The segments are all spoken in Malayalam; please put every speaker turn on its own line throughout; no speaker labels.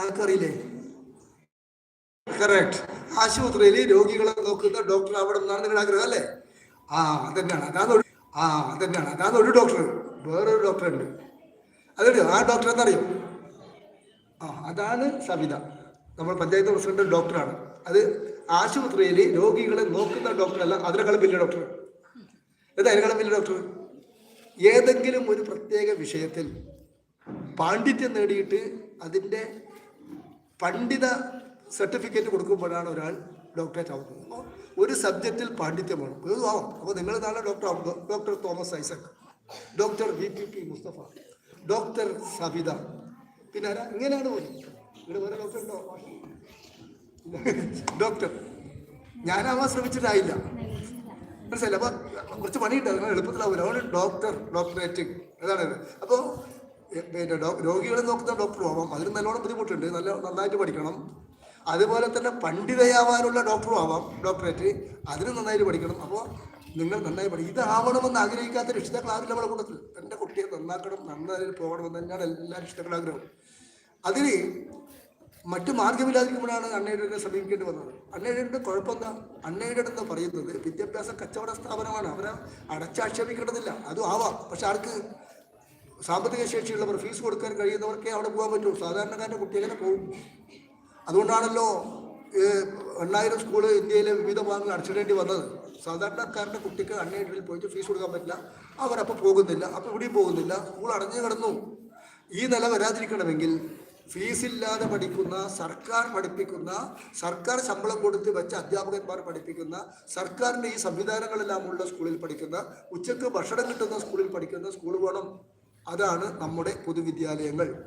ആർക്കറിയില്ലേ കറക്റ്റ് ആശുപത്രിയിൽ രോഗികളെ നോക്കുന്ന ഡോക്ടർ അവിടെ നിന്നാണ് നിങ്ങളുടെ ആഗ്രഹം അല്ലേ? ആ അതന്നെയാണ്. അതാണ്? ആ അതന്നെയാണ്. അതാണ് ഒരു ഡോക്ടർ വേറൊരു ഡോക്ടർ ഉണ്ട്. അതുണ്ട് ആ ഡോക്ടർ എന്നറിയും ആ അതാണ് സവിത. നമ്മൾ പഞ്ചായത്ത് പ്രസിഡന്റ് ഡോക്ടറാണ് അത് ആശുപത്രിയിൽ രോഗികളെ നോക്കുന്ന ഡോക്ടറല്ല അതിനേക്കാളും വലിയ ഡോക്ടർ എന്താ അതിനേക്കാളും വലിയ ഡോക്ടർ ഏതെങ്കിലും ഒരു പ്രത്യേക വിഷയത്തിൽ പാണ്ഡിത്യം നേടിയിട്ട് അതിന്റെ പണ്ഡിത സർട്ടിഫിക്കറ്റ് കൊടുക്കുമ്പോഴാണ് ഒരാൾ ഡോക്ടറേറ്റ് ആവുന്നത്. ഒരു സബ്ജക്റ്റിൽ പാണ്ഡിത്യം വേണം ആവാം അപ്പോൾ നിങ്ങൾ നാളെ ഡോക്ടർ ആവും doctor Thomas Isaac doctor V P P Mustafa doctor Sabitha പിന്നെ ആരാ? ഇങ്ങനെയാണ് പോലും ഇവിടെ വേറെ ഡോക്ടർ ഉണ്ടോ? ഡോക്ടർ ഞാനാവാൻ ശ്രമിച്ചിട്ടായില്ല. മനസ്സിലായില്ല? അപ്പോൾ കുറച്ച് പണിയുണ്ട്. അങ്ങനെ എളുപ്പത്തിലാവില്ല അതുകൊണ്ട് ഡോക്ടർ ഡോക്ടറേറ്റ് അതാണ്. അപ്പോൾ പിന്നെ രോഗികളെ നോക്കുന്ന ഡോക്ടർ ആവാം. അതിന് നല്ലോണം ബുദ്ധിമുട്ടുണ്ട്. നല്ല നന്നായിട്ട് പഠിക്കണം. അതുപോലെ തന്നെ പണ്ഡിതയാവാനുള്ള ഡോക്ടറും ആവാം ഡോക്ടറേറ്റ്. അതിന് നന്നായിട്ട് പഠിക്കണം. അപ്പോൾ നിങ്ങൾ നന്നായി പഠിക്കും ഇതാവണമെന്ന് ആഗ്രഹിക്കാത്ത രക്ഷിതാക്കൾ ആരും നമ്മുടെ കൂട്ടത്തിൽ. എന്റെ കുട്ടിയെ നന്നാക്കണം നന്നായി പോകണമെന്ന് തന്നെയാണ് എല്ലാ രക്ഷിതാക്കളുടെ ആഗ്രഹം അതിന് മറ്റു മാർഗമില്ലാതിരിക്കുമ്പോഴാണ് അണ്ണയുടെ സമീപിക്കേണ്ടി വന്നത്. അണ്ണയുടെ കുഴപ്പം എന്താ? അണ്ണയുടെ എന്ന് പറയുന്നത് വിദ്യാഭ്യാസ കച്ചവട സ്ഥാപനമാണ്. അവരെ അടച്ചാക്ഷേപിക്കേണ്ടതില്ല. അതും ആവാം. പക്ഷെ ആർക്ക്? സാമ്പത്തിക ശേഷിയുള്ളവർ ഫീസ് കൊടുക്കാൻ കഴിയുന്നവർക്കേ അവിടെ പോകാൻ പറ്റൂ സാധാരണക്കാരന്റെ കുട്ടി എങ്ങനെ പോകും. അതുകൊണ്ടാണല്ലോ എണ്ണായിരം സ്കൂൾ ഇന്ത്യയിലെ വിവിധ ഭാഗങ്ങൾ അടച്ചിടേണ്ടി വന്നത്. സാധാരണക്കാരന്റെ കുട്ടിക്ക് അണ്ണേഡിൽ പോയിട്ട് ഫീസ് കൊടുക്കാൻ പറ്റില്ല. അവരപ്പോൾ പോകുന്നില്ല. അപ്പോൾ ഇവിടെയും പോകുന്നില്ല. സ്കൂൾ അടഞ്ഞു കിടന്നു. ഈ നില വരാതിരിക്കണമെങ്കിൽ ഫീസില്ലാതെ പഠിക്കുന്ന സർക്കാർ പഠിപ്പിക്കുന്ന സർക്കാർ ശമ്പളം കൊടുത്ത് വെച്ച അധ്യാപകന്മാർ പഠിപ്പിക്കുന്ന സർക്കാരിന്റെ ഈ സംവിധാനങ്ങളെല്ലാം ഉള്ള സ്കൂളിൽ പഠിക്കുന്ന ഉച്ചയ്ക്ക് ഭക്ഷണം കിട്ടുന്ന സ്കൂളിൽ പഠിക്കുന്ന സ്കൂൾ വേണം. അതാണ് നമ്മുടെ പൊതുവിദ്യാലയങ്ങൾ.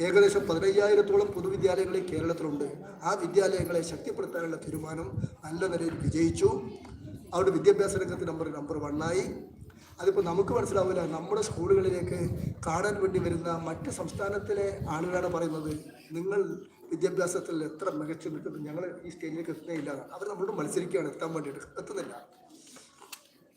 ഏകദേശം പതിനയ്യായിരത്തോളം പൊതുവിദ്യാലയങ്ങൾ കേരളത്തിലുണ്ട്. ആ വിദ്യാലയങ്ങളെ ശക്തിപ്പെടുത്താനുള്ള തീരുമാനം നല്ല നിലയിൽ വിജയിച്ചു. അവിടെ വിദ്യാഭ്യാസ രംഗത്ത് നമ്പർ നമ്പർ വണ്ണായി അതിപ്പോൾ നമുക്ക് മനസ്സിലാവില്ല നമ്മുടെ സ്കൂളുകളിലേക്ക് കാണാൻ വേണ്ടി വരുന്ന മറ്റ് സംസ്ഥാനത്തിലെ ആളുകളാണ് പറയുന്നത് നിങ്ങൾ വിദ്യാഭ്യാസത്തിൽ എത്ര മികച്ചു നിൽക്കുന്നു? ഞങ്ങൾ ഈ സ്റ്റേജിലേക്ക് എത്തുന്നേ ഇല്ല. അവർ നമ്മളോട് മത്സരിക്കുകയാണ് എത്താൻ വേണ്ടിയിട്ട്. എത്തുന്നില്ല.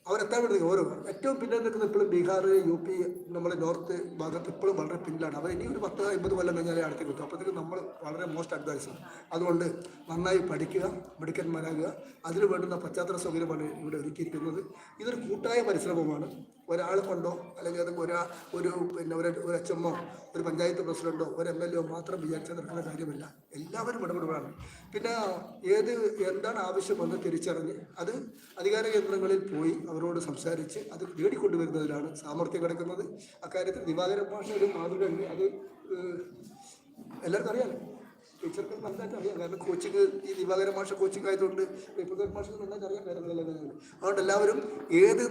അവരെത്താൻ വേണ്ടി ഓരോ ഏറ്റവും പിന്നിൽ നിൽക്കുന്ന ഇപ്പോഴും ബീഹാർ യു പി നമ്മുടെ നോർത്ത് ഭാഗത്ത് ഇപ്പോഴും വളരെ പിന്നിലാണ്. അവർ ഇനി ഒരു പത്ത് അമ്പത് കൊല്ലം കഴിഞ്ഞാലേ അടുത്ത് കിട്ടും അപ്പോഴത്തേക്കും നമ്മൾ വളരെ മോസ്റ്റ് അഡ്വാൻസ് അതുകൊണ്ട് നന്നായി പഠിക്കുക മിടുക്കന്മാരാകുക. അതിന് വേണ്ടുന്ന പശ്ചാത്തല സൗകര്യമാണ് ഇവിടെ ഒരുക്കിയിരിക്കുന്നത്. ഇതൊരു കൂട്ടായ പരിശ്രമമാണ്. ഒരാൾ കൊണ്ടോ അല്ലെങ്കിൽ അത് ഒരാ ഒരു പിന്നെ ഒരു ഒരു അച്ഛമ്മോ ഒരു പഞ്ചായത്ത് പ്രസിഡന്റോ ഒരു എം എൽ എ മാത്രം വിചാരിച്ചാൽ നടക്കുന്ന കാര്യമില്ല. എല്ലാവരും ഇടപെടുകയാണ് പിന്നെ ഏത് എന്താണ് ആവശ്യമെന്ന് തിരിച്ചറിഞ്ഞ് അത് അധികാര കേന്ദ്രങ്ങളിൽ പോയി അവരോട് സംസാരിച്ച് അത് നേടിക്കൊണ്ടുവരുന്നതിലാണ് സാമർഥ്യം കിടക്കുന്നത്. അക്കാര്യത്തിൽ ദിവാകര ഭാഷ ഒരു മാതൃകയുണ്ട് അത് എല്ലാവർക്കും അറിയാമല്ലോ ടീച്ചർക്ക് നന്നായിട്ട് അറിയാം. കാരണം കോച്ചിങ് ഈ ദിവാകര ഭാഷ കോച്ചിങ് ആയതുകൊണ്ട് ഇപ്പോഴത്തെ ഭാഷ നന്നായിട്ട് അറിയാം കാര്യങ്ങളെല്ലാം കാര്യങ്ങൾ അതുകൊണ്ട് എല്ലാവരും ഏത്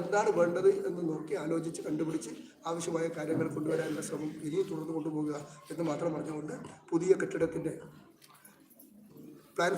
എന്താണ് വേണ്ടത് എന്ന് നോക്കി ആലോചിച്ച് കണ്ടുപിടിച്ച് ആവശ്യമായ കാര്യങ്ങൾ കൊണ്ടുവരാനുള്ള ശ്രമം ഇനിയും തുടർന്ന് കൊണ്ടുപോകുക എന്ന് മാത്രം പറഞ്ഞുകൊണ്ട് പുതിയ കെട്ടിടത്തിന്റെ പ്ലാൻ